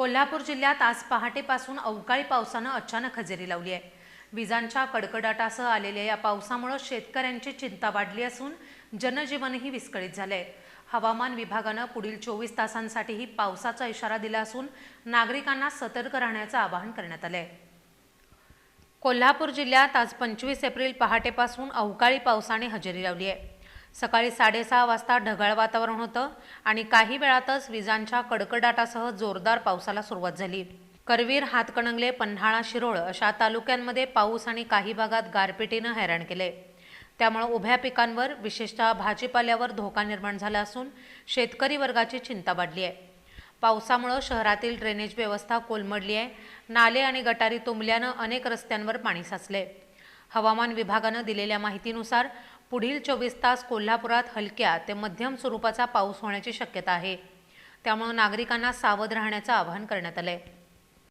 कोल्हापूर जिल्ह्यात आज पहाटेपासून अवकाळी पावसानं अचानक हजेरी लावली आहे. विजांच्या कडकडाटासह आलेल्या या पावसामुळे शेतकऱ्यांची चिंता वाढली असून जनजीवनही विस्कळीत झालं आहे हवामान विभागानं पुढील चोवीस तासांसाठीही पावसाचा इशारा दिला असून नागरिकांना सतर्क राहण्याचं आवाहन करण्यात आलं आहे कोल्हापूर जिल्ह्यात आज पंचवीस एप्रिल पहाटेपासून अवकाळी पावसाने हजेरी लावली आहे. सकाळी साडेसहा वाजता ढगाळ वातावरण होतं आणि काही वेळातच विजांच्या कडकडाटासह जोरदार पावसाला सुरुवात झाली. करवीर हातकणंगले पन्हाळा शिरोळ अशा तालुक्यांमध्ये पाऊस आणि काही भागात गारपिटीनं हैराण केले. त्यामुळे उभ्या पिकांवर विशेषतः भाजीपाल्यावर धोका निर्माण झाला असून शेतकरी वर्गाची चिंता वाढली आहे. पावसामुळं शहरातील ड्रेनेज व्यवस्था कोलमडली आहे. नाले आणि गटारी तुंबल्यानं अनेक रस्त्यांवर पाणी साचले हवामान विभागानं दिलेल्या माहितीनुसार पुढील चोवीस तास कोल्हापुरात हलक्या ते मध्यम स्वरूपाचा पाऊस होण्याची शक्यता आहे. त्यामुळे नागरिकांना सावध राहण्याचं आवाहन करण्यात आलं आहे